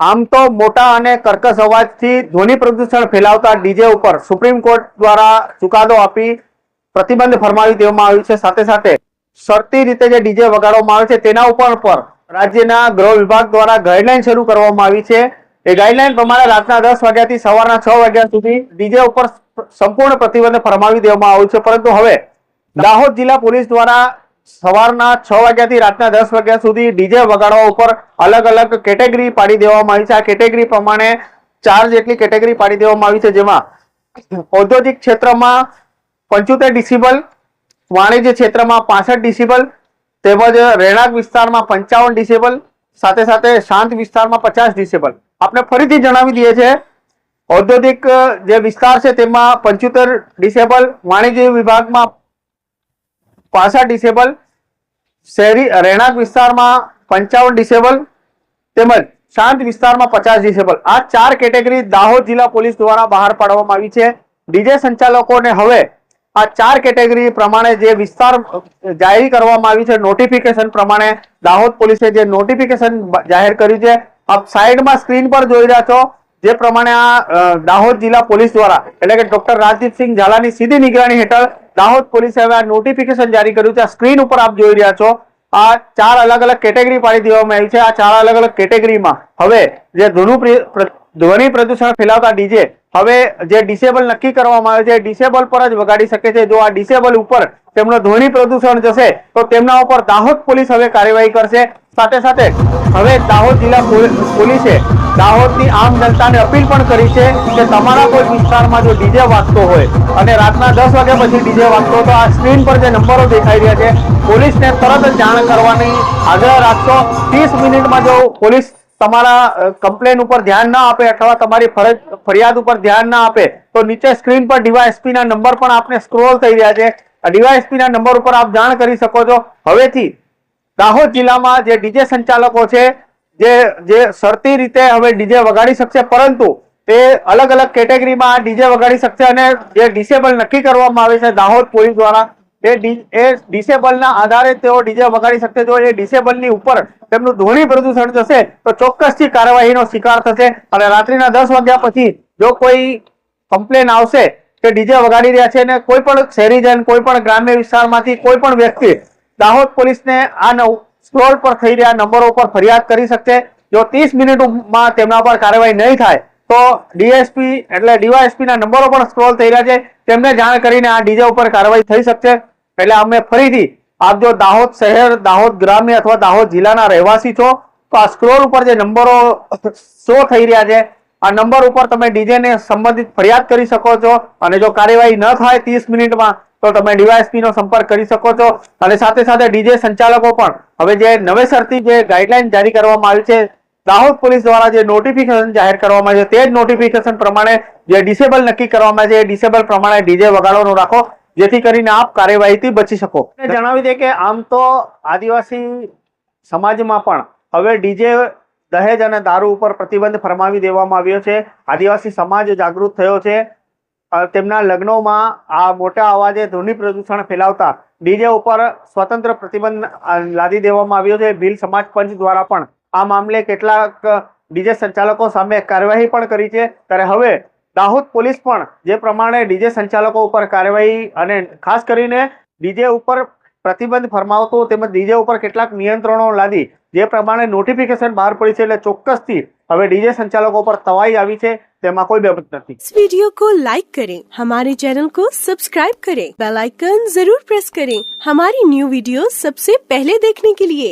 આમ તો મોટા અને કર્કશ અવાજથી ધ્વનિ પ્રદૂષણ ફેલાવતા ડીજે ઉપર સુપ્રીમ કોર્ટ દ્વારા ચુકાદો આપી પ્રતિબંધ ફરમાવી દેવામાં આવ્યું છે. સાથે સાથે શરતી રીતે જે ડીજે વગાડવામાં આવે છે તેના ઉપર પર રાજ્યના ગૃહ વિભાગ દ્વારા ગાઈડલાઈન શરૂ કરવામાં આવી છે. એ ગાઈડલાઈન પ્રમાણે રાતના દસ વાગ્યાથી સવારના છ વાગ્યા સુધી ડીજે ઉપર સંપૂર્ણ પ્રતિબંધ ફરમાવી દેવામાં આવ્યું છે. પરંતુ હવે દાહોદ જિલ્લા પોલીસ દ્વારા સવારના છ વાગ્યાથી રાતના દસ વાગ્યા સુધી ડીજે વગાડવા ઉપર અલગ અલગ કેટેગરી પાડી દેવામાં આવી છે. આ કેટેગરી પ્રમાણે ચાર જેટલી કેટેગરી પાડી દેવામાં આવી છે, જેમાં ઔદ્યોગિક ક્ષેત્રમાં પંચોતેર ડિસિબલ વાણિજ્ય ક્ષેત્રમાં પાસઠ ડિસિબલ તેમજ રહેણાંક વિસ્તારમાં પંચાવન ડિસેબલ સાથે સાથે શાંત વિસ્તારમાં પચાસ ડિસેબલ આપણે ફરીથી જણાવી દઈએ છે ઔદ્યોગિક જે વિસ્તાર છે, તેમાં પંચોતેર ડિસેબલ વાણિજ્ય વિભાગમાં પાસઠ ડિસેબલ શહેરી રહેણાંક વિસ્તારમાં પંચાવન ડિસેબલ તેમજ શાંત વિસ્તારમાં પચાસ ડિસેબલ આ ચાર કેટેગરી દાહોદ જિલ્લા પોલીસ દ્વારા બહાર પાડવામાં આવી છે. ડીજે સંચાલકોને હવે આ ચાર કેટેગરી પ્રમાણે જે વિસ્તાર જાહેર કરવામાં આવી છે નોટિફિકેશન પ્રમાણે દાહોદ પોલીસે જે નોટિફિકેશન જાહેર કર્યું છે, આપ સાઈડમાં સ્ક્રીન પર જોઈ રહ્યા છો, જે પ્રમાણે આ દાહોદ જિલ્લા પોલીસ દ્વારા, એટલે કે ડોક્ટર રાજદીપસિંહ ઝાલાની સીધી નિગરાણી હેઠળ દાહોદ પોલીસે હવે આ નોટિફિકેશન જારી કર્યું છે. આ સ્ક્રીન ઉપર આપ જોઈ રહ્યા છો. આ ચાર અલગ અલગ કેટેગરી પાડી દેવામાં આવી છે. આ ચાર અલગ અલગ કેટેગરીમાં હવે જે ધ્વનિ પ્ર- પ્ર- ધ્વનિ પ્રદૂષણ ફેલાવતા ડીજે હવે જે ડિસેબલ નક્કી કરવામાં આવે છે ડિસેબલ પર જ વગાડી શકે છે. જો આ ડિસેબલ ઉપર તેમનો ધ્વનિ પ્રદૂષણ જશે, તો તેમના ઉપર દાહોદ પોલીસ હવે કાર્યવાહી કરશે. સાથે સાથે હવે દાહોદ જિલ્લા પોલી- પોલીસે દાહોદની આમ જનતાને અપીલ પણ કરી છે કે તમારા કોઈ વિસ્તારમાં જો ડીજે વાગતો હોય અને રાતના દસ વાગ્યા પછી ડીજે વાગતો તો આ સ્ક્રીન પર જે નંબરો દેખાઈ રહ્યા છે, પોલીસને તરત જાણ કરવાની આગ્રહ રાખશો. ત્રીસ મિનિટમાં જો પોલીસ તમારા કમ્પ્લેન ઉપર ધ્યાન ના આપે અથવા તમારી ફરજ, ફરિયાદ ઉપર ધ્યાન ના આપે, તો નીચે સ્ક્રીન પર ડીવાયએસપી ના નંબર પણ આપને સ્ક્રોલ થઈ રહ્યા છે. ડીવાયએસપી ના નંબર ઉપર આપ જાણ કરી શકો છો. હવેથી દાહોદ જિલ્લામાં જે ડીજે સંચાલકો છે જે જે શરતી રીતે હવે ડીજે વગાડી શકશે, પરંતુ તે અલગ અલગ કેટેગરીમાં આ ડીજે વગાડી શકશે અને જે ડિસેબલ નક્કી કરવામાં આવે છે દાહોદ પોલીસ દ્વારા ડી- એ ડિસેબલના આધારે તેઓ ડીજે વગાડી શકશે. જો એ ડિસેબલની ઉપર તેમનું ધ્વનિ પ્રદૂષણ થશે, તો ચોક્કસથી કાર્યવાહીનો શિકાર થશે. અને રાત્રિના દસ વાગ્યા પછી જો કોઈ કમ્પ્લેન આવશે કે ડીજે વગાડી રહ્યા છે અને કોઈ પણ શહેરીજન કોઈ પણ ગ્રામ્ય વિસ્તારમાંથી કોઈ પણ વ્યક્તિ દાહોદ પોલીસને આ સ્ક્રોલ પર થઈ રહ્યા, નંબરો પર ફરિયાદ કરી શકશે. જો ત્રીસ મિનિટમાં તેમના પર કાર્યવાહી નહીં થાય, તો ડીએસપી એટલે ડીવાયએસપી ના નંબરો પણ સ્ક્રોલ થઈ રહ્યા છે. તેમને જાણ કરીને આ ડીજે ઉપર કાર્યવાહી થઈ શકશે. એટલે અમે ફરીથી, આપ જો દાહોદ શહેર, દાહોદ ગ્રામ્ય અથવા દાહોદ જિલ્લાના રહેવાસી છો, તો આ સ્ક્રોલ ઉપર જે નંબરો શો થઈ રહ્યા છે, આ નંબર ઉપર તમે ડીજે ને સંબંધિત ફરિયાદ કરી શકો છો. અને જો કાર્યવાહી ન થાય ત્રીસ મિનિટમાં તો તમે ડીવાયએસપી નો સંપર્ક કરી શકો છો. અને સાથે સાથે ડીજે સંચાલકો પણ. હવે જે નવેસરથી જે ગાઈડલાઈન જારી કરવામાં આવી છે, દાહોદ પોલીસ દ્વારા જે નોટિફિકેશન જાહેર કરવામાં છે, તે જ નોટિફિકેશન પ્રમાણે જે ડિસેબલ નક્કી કરવામાં આવે છે, એ ડિસેબલ પ્રમાણે ડીજે વગાડવાનું રાખો, જેથી કરીને આપ કાર્યવાહીથી બચી શકો. જણાવી દે કે આમ તો આદિવાસી સમાજમાં પણ હવે ડીજે દહેજ અને દારૂ ઉપર પ્રતિબંધ ફરમાવી દેવામાં આવ્યો છે. આદિવાસી સમાજ જાગૃત થયો છે. તેમના લગ્નોમાં આ મોટા અવાજે ધ્વનિ પ્રદૂષણ ફેલાવતા ડીજે ઉપર સ્વતંત્ર પ્રતિબંધ લાદી દેવામાં આવ્યો છે. ભીલ સમાજ પંચ દ્વારા પણ આ મામલે કેટલાક ડીજે સંચાલકો સામે કાર્યવાહી પણ કરી છે. ત્યારે હવે દાહોદ પોલીસ પણ જે પ્રમાણે ડીજે સંચાલકો ઉપર કાર્યવાહી અને ખાસ કરીને ડીજે ઉપર પ્રતિબંધ ફરમાવતો તેમજ ડીજે ઉપર કેટલાક નિયંત્રણો લાદી જે પ્રમાણે નોટિફિકેશન બહાર પડી છે એટલે ચોક્કસથી હવે ડીજે સંચાલકો પર તવાઈ આવી છે તેમાં કોઈ બેબત નથી इस वीडियो को लाइक करें हमारे चैनल को सब्सक्राइब करें बेल आइकन जरूर प्रेस करें हमारी न्यू वीडियो सबसे पहले देखने के लिए